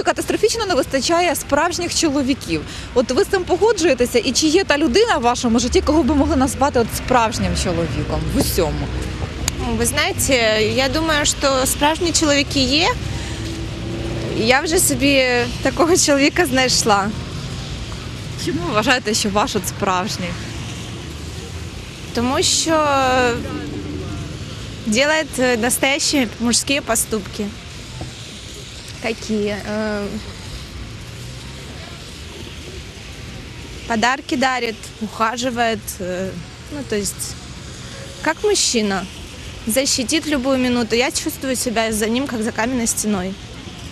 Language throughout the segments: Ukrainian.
Що катастрофічно не вистачає справжніх чоловіків. От ви з цим погоджуєтеся, і чи є та людина в вашому житті, кого би могли назвати от справжнім чоловіком в усьому? Ви знаєте, я думаю, що справжні чоловіки є. Я вже собі такого чоловіка знайшла. Чому ви вважаєте, що ваш от справжній? Тому що делает настоящие мужские поступки Какие? Э, Подарки дарит, ухаживает. э, Ну, то есть, как мужчина. Защитит в любую минуту. Я чувствую себя за ним, как за каменной стеной.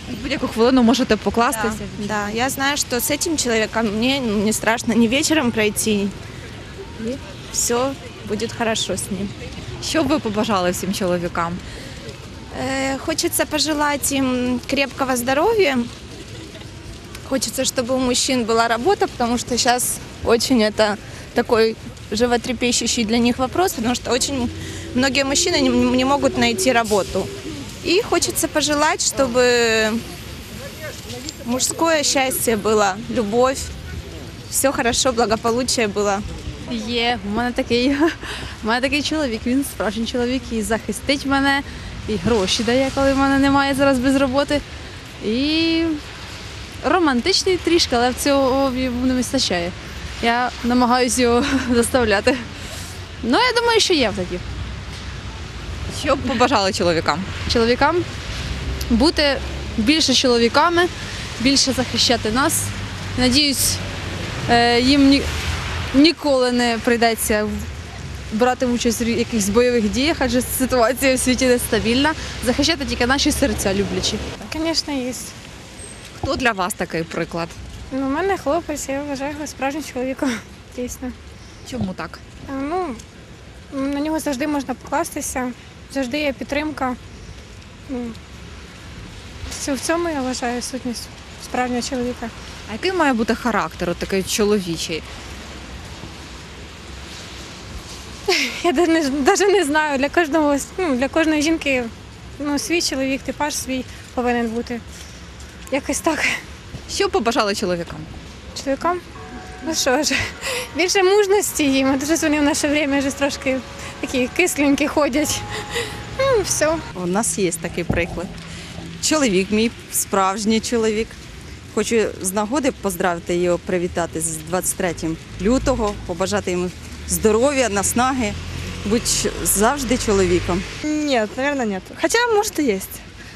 В будь-яку хвилину можете покластися. Да, да, я знаю, что с этим человеком мне ну, не страшно ни вечером пройти, и все будет хорошо с ним. Що б ви побажали всім чоловікам? Э, Хочется пожелать им крепкого здоровья. Хочется, чтобы у мужчин была работа, потому что сейчас очень это такой животрепещущий для них вопрос, потому что очень многие мужчины не, не могут найти работу. И хочется пожелать, чтобы мужское счастье было, любовь, все хорошо, благополучие было. Є, у мене такий, у мене такий чоловік, він справжній чоловік і захистить мене, і гроші дає, коли в мене немає зараз без роботи. І романтичний трішки, але в цього йому не вистачає. Я намагаюся його заставляти. Ну, я думаю, що є в такі. Що б побажали чоловікам? Чоловікам бути більше чоловіками, більше захищати нас. Надіюсь, е, їм ні, ніколи не прийдеться брати участь в якихось бойових діях, адже ситуація в світі нестабільна. Захищати тільки наші серця люблячі. Звісно, є. Хто для вас такий приклад? Ну, у мене хлопець, я вважаю його справжнім чоловіком. Дійсно. Чому так? Ну, на нього завжди можна покластися, завжди є підтримка. Ну, в цьому я вважаю сутність справжнього чоловіка. А який має бути характер, такий чоловічий? Я навіть не, знаю, для кожного, ну, для кожної жінки ну, свій чоловік, типаж свій повинен бути. Якось так. Що б побажали чоловікам? Чоловікам? Ну що ж, більше мужності їм, а дуже вони в наше время вже трошки такі кисленькі ходять. Ну, все. У нас є такий приклад. Чоловік мій, справжній чоловік. Хочу з нагоди поздравити його, привітати з 23 лютого, побажати йому здоров'я, наснаги, будь завжди чоловіком. Нет, наверное, нет. Хотя, может, и есть.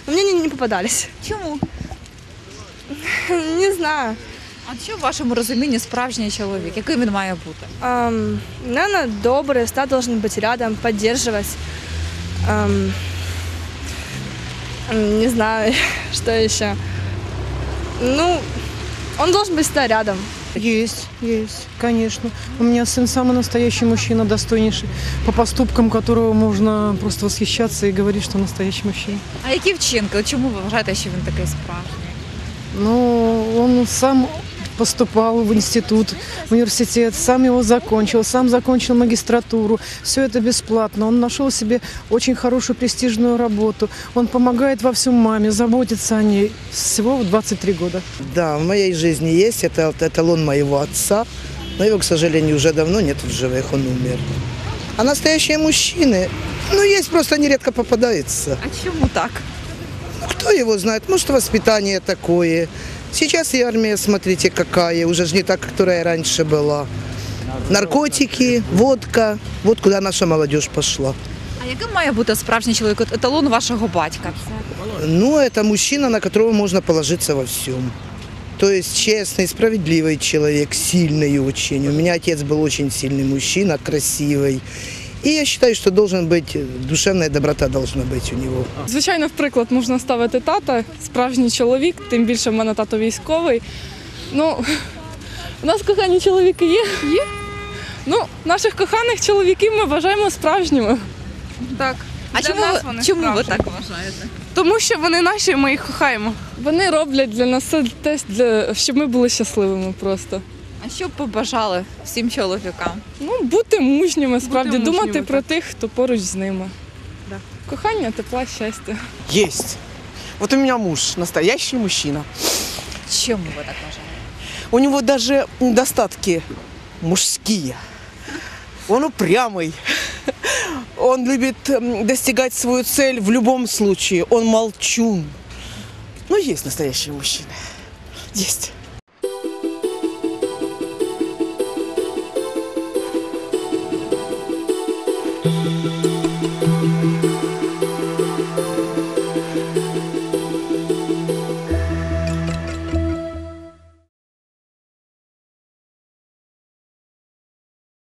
Но мне не, не попадались. Чому? Не знаю. А що в вашому розумінні справжній чоловік? Який він має бути? Эм, наверное, добрый, всегда должен быть рядом, поддерживать. Эм, м, не знаю, что еще. Ну, он должен быть всегда рядом. Есть, есть, конечно. У меня сын самый настоящий мужчина, достойнейший, по поступкам которого можно просто восхищаться и говорить, что настоящий мужчина. А які вчинки? Чому ви вважаєте, що він такий справжній? Ну, он сам поступал в институт, в университет, сам его закончил, сам закончил магистратуру. Все это бесплатно. Он нашел себе очень хорошую престижную работу. Он помогает во всем маме, заботится о ней. Всего в 23 года. Да, в моей жизни есть. Это эталон моего отца. Но его, к сожалению, уже давно нет в живых, он умер. А настоящие мужчины, ну, есть, просто нередко попадаются. А чому так? Кто его знает? Может, воспитание такое. Сейчас и армия, смотрите, какая. Уже же не так, которая раньше была. Наркотики, водка. Вот куда наша молодежь пошла. А яким має бути справжній чоловік? От еталон вашого батька. Ну, это мужчина, на которого можно положиться во всем. То есть честный, справедливый человек, сильный очень. У меня отец был очень сильный мужчина, красивый. И я считаю, что должен быть, душевная доброта должна быть у него. Звичайно, в приклад можна ставити тата, справжній чоловік, тим більше в мене тато військовий. Ну, у нас кохані чоловіки є? Є. Ну, наших коханих чоловіків ми вважаємо справжніми. Так. А Для чому нас вони чому ви справжні. так вважаєте? Тому що вони наші, і ми їх кохаємо. Вони роблять для нас все те, для, щоб ми були щасливими просто. А що б побажали всім чоловікам? Ну, бути мужніми, справді, Бути мужніми, думати про тих, хто поруч з ними. Да. Кохання, тепла, щастя. Есть. Вот у меня муж, настоящий мужчина. Чому ви так вважаєте? У него даже достатки мужские. Он упрямый. Он любит достигать свою цель в любом случае. Он молчун. Ну, Но есть настоящие мужчины. Есть.